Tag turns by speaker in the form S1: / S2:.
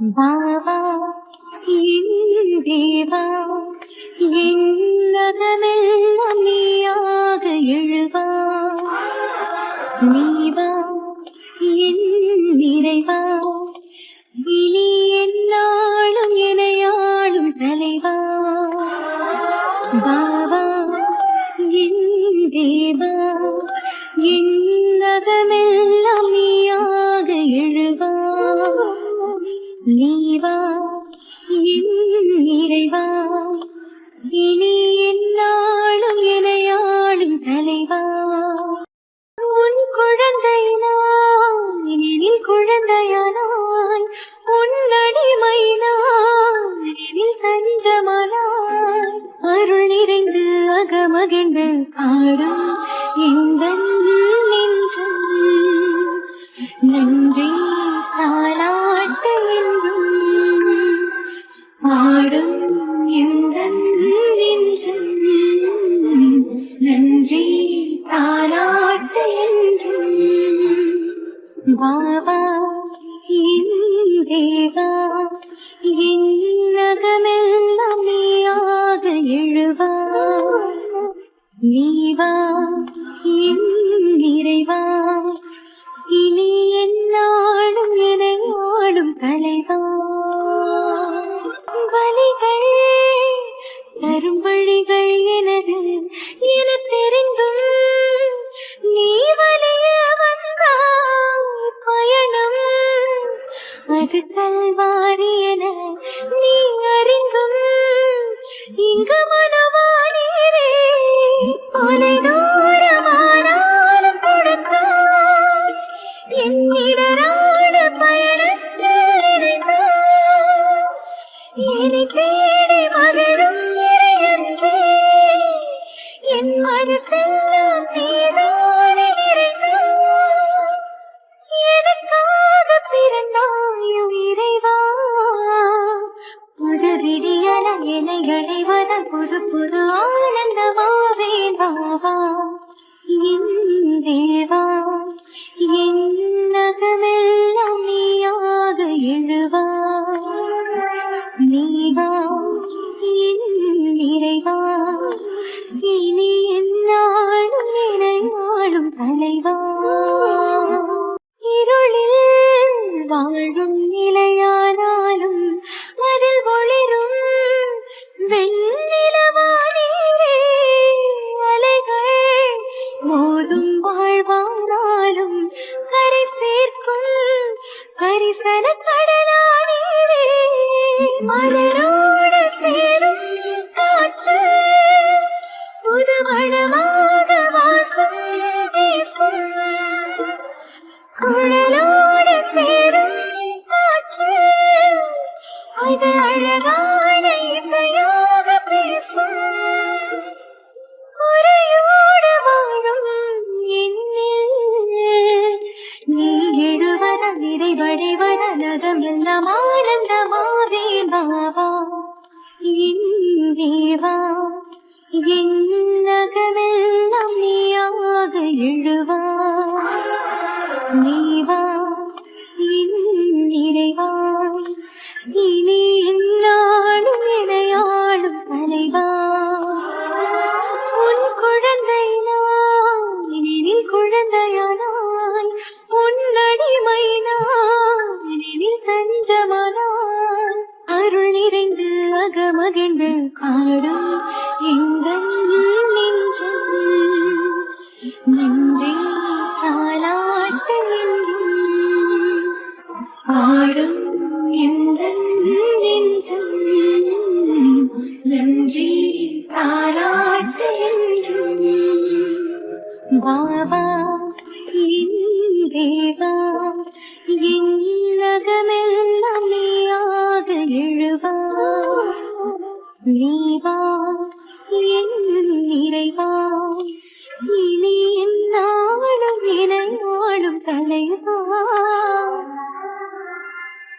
S1: பாவா என் தேவா என்னகமெல்லாம் நீயாக எழுவா. நீவா நீவா என் இனி என்னாலும் எனையாளும் தலைவா. உன் குழந்தை நான் எனில் குழந்தையானாய் உன் அடிமை நான் எனில் தஞ்சமானாய். அருள் நிறைந்து அகமகிழ்ந்து பாடும் நெஞ்சம். நன்றி பாவா என் தேவா என் நகமெல்லாம் நீயாக எழுவா நீவா என் அது கல்வாரி என நீ அறிந்தும் இங்கு மனவானீரே கொலை தூரமானாலும் என்னிடரான பயணத்தில் இணைந்தாய் இனி தேடி மகிழும் இறையன்றே. என் மனசில் என்னை அடைவதன் புது புது ஆனந்தமாவே பாவா. என் தேவா என் நகமெல்லாம் நீயாக எழுவா. நீவா என் நிறைவா. இனி என்னாலும் இணையாளும் தலைவா. வெண்ணிலவானீரே அலைகள் மோதும் வாழ்வானாலும் கரை சேர்க்கும் பரிசன கடலானீரே. மலரோடு சேரும் காற்று புது வாசம் வீசும். குழலோடு சேரும் காற்று அது அழகான இசை எழுவத நிறைவடைவத நகம் எல்லாம் ஆனந்தமாவே பாவா என் தேவா என் நகமெல்லாம் நீயாக எழுவா? நிறைந்து அகமகிழ்ந்து பாடும் எங்கள் நெஞ்சம் நன்றி தாலாட்ட பாடும் எந்த நெஞ்சம் நன்றி தாலாட்ட பாபா என் தேவா என் நகமெல்லாம் நீயாக எழுவா. நீவா என் நிறைவா. இனி நாளும் இணையாளும் தலைவா